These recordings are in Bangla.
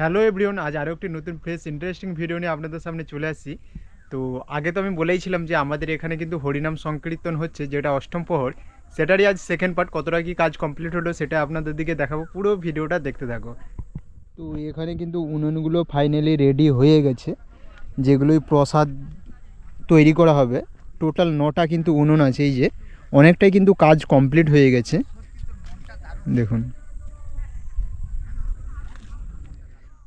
হ্যালো এভরিওন আজ আরও একটি নতুন ফ্রেশ ইন্টারেস্টিং ভিডিও নিয়ে আপনাদের সামনে চলে আসি তো আগে তো আমি বলেইছিলাম যে আমাদের এখানে কিন্তু হরিনাম সংকীর্তন হচ্ছে, যেটা অষ্টম প্রহর। সেটারই আজ সেকেন্ড পার্ট কতটা কি কাজ কমপ্লিট হলো সেটা আপনাদের দিকে দেখাবো, পুরো ভিডিওটা দেখতে থাকো। তো এখানে কিন্তু উনুনগুলো ফাইনালি রেডি হয়ে গেছে, যেগুলোই প্রসাদ তৈরি করা হবে। টোটাল নটা কিন্তু উনুন আছে, এই যে। অনেকটাই কিন্তু কাজ কমপ্লিট হয়ে গেছে। দেখুন।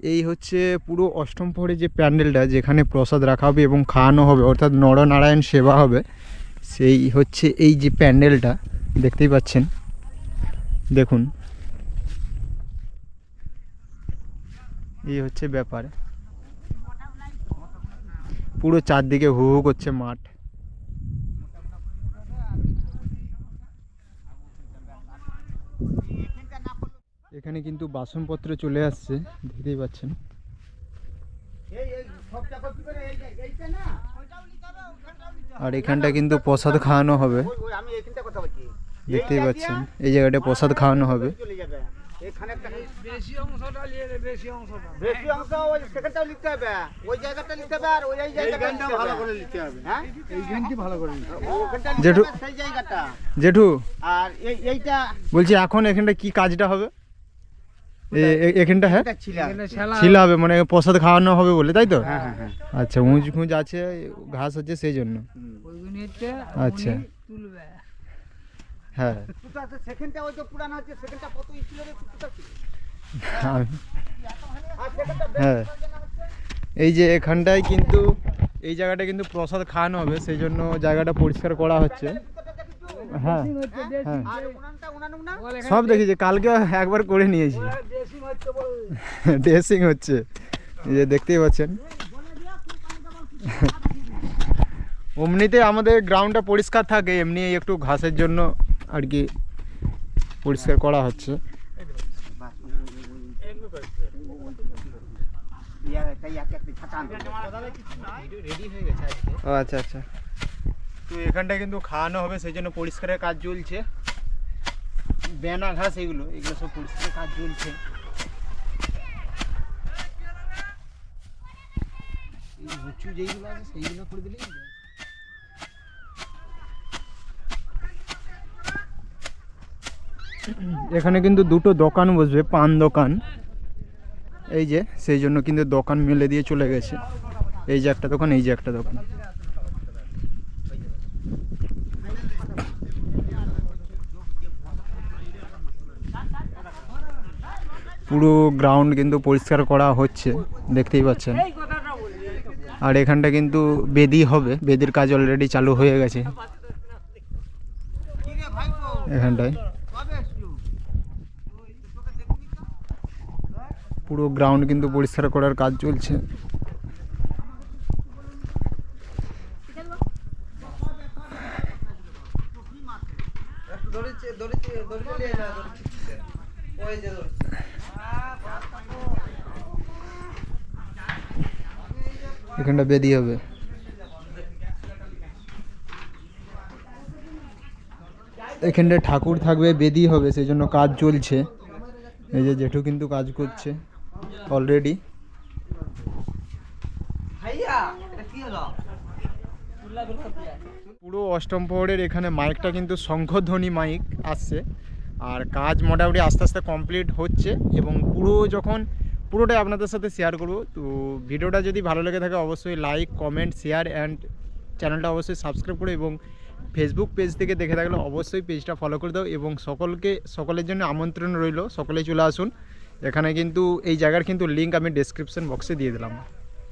এই হচ্ছে পুরো অষ্টম প্রহরে যে প্যান্ডেলটা, যেখানে প্রসাদ রাখা হবে এবং খাওয়ানো হবে, অর্থাৎ নরনারায়ণ সেবা হবে, সেই হচ্ছে এই যে প্যান্ডেলটা, দেখতেই পাচ্ছেন। দেখুন। এই হচ্ছে ব্যাপার। পুরো চারদিকে হু হু করছে মাঠ। এখানে কিন্তু বাসনপত্র চলে আসছে দেখতেই পাচ্ছেন। আর এখানটা কিন্তু প্রসাদ খাওয়ানো হবে। দেখতেই পাচ্ছেন এই জায়গাটা প্রসাদ খাওয়ানো হবে। চলে যাবে। এখানে একটা বেশি অংশটা নিয়ে নে, বেশি অংশটা। বেশি অংশ ওই সেখানটাও লিখতে হবে। ওই জায়গাটা লিখতে হবে আর ওই এই জায়গাটা ভালো করে লিখতে হবে। হ্যাঁ? জেঠু- হবে সেই জায়গাটা। জেঠু? আর এইটা বলছি এখন এখানটা কি কাজটা হবে? এখানটা হ্যাঁ? ছিল। হবে মানে প্রসাদ খাওয়ানো হবে বলে তাই তো? হ্যাঁ হ্যাঁ হ্যাঁ। আচ্ছা উঁচ খুঁজ আছে ঘাস আছে সেই জন্য। আচ্ছা। হ্যাঁ। হ্যাঁ। এই যে এখানটায় কিন্তু এই জায়গাটা কিন্তু প্রসাদ খাওয়ানো হবে সেই জন্য জায়গাটা পরিষ্কার করা হচ্ছে। হ্যাঁ। হ্যাঁ। সব দেখেছি কালকে একবার করে নিয়েছি। ড্রেসিং হচ্ছে এই যে দেখতেই পাচ্ছেন। অমনিতে আমাদের গ্রাউন্ডটা পরিষ্কার থাকে এমনি একটু ঘাসের জন্য আর কি পরিষ্কার করা হচ্ছে। ও আচ্ছা আচ্ছা। তো এখানটা কিন্তু খাওয়ানো হবে, সেই জন্য পরিষ্কারের কাজ চলছে। বেনা ঘাস এগুলো এগুলো সব পরিষ্কারের কাজ চলছে। উঁচু যেইগুলো আছে, সেইগুলো করে দিলেই এখানে কিন্তু দুটো দোকান বসবে, পান দোকান। এই যে, সেই জন্য কিন্তু দোকান মেলে দিয়ে চলে গেছে। এই যে একটা দোকান, এই যে একটা দোকান। পুরো গ্রাউন্ড কিন্তু পরিষ্কার করা হচ্ছে, দেখতেই পাচ্ছেন। আর এখানটা কিন্তু বেদি হবে, বেদির কাজ অলরেডি চালু হয়ে গেছে। এখানটায়। পুরো গ্রাউন্ড কিন্তু পরিষ্কার করার কাজ চলছে। ধরেছে ধরেছে ধরে ধরেছে ওই যে ধরেছে এখানটা বেদি হবে। এখানটা ঠাকুর থাকবে বেদি হবে সেই জন্য কাজ চলছে। এই যে জেঠু কিন্তু কাজ করছে অলরেডি ভাইয়া এটা কি হলো? পুরো অষ্টম প্রহরের এখানে মাইকটা কিন্তু শঙ্খধ্বনি মাইক আসছে। আর কাজ মোটামুটি আস্তে আস্তে কমপ্লিট হচ্ছে এবং পুরো যখন পুরোটাই আপনাদের সাথে শেয়ার করব, তো ভিডিওটা যদি ভালো লেগে থাকে অবশ্যই লাইক কমেন্ট শেয়ার অ্যান্ড চ্যানেলটা অবশ্যই সাবস্ক্রাইব করে এবং ফেসবুক পেজ থেকে দেখে থাকলে অবশ্যই পেজটা ফলো করে দাও এবং সকলকে, সকলের জন্য আমন্ত্রণ রইল, সকলেই চলে আসুন। এখানে কিন্তু এই জায়গার কিন্তু লিঙ্ক আমি ডেসক্রিপশন বক্সে দিয়ে দিলাম।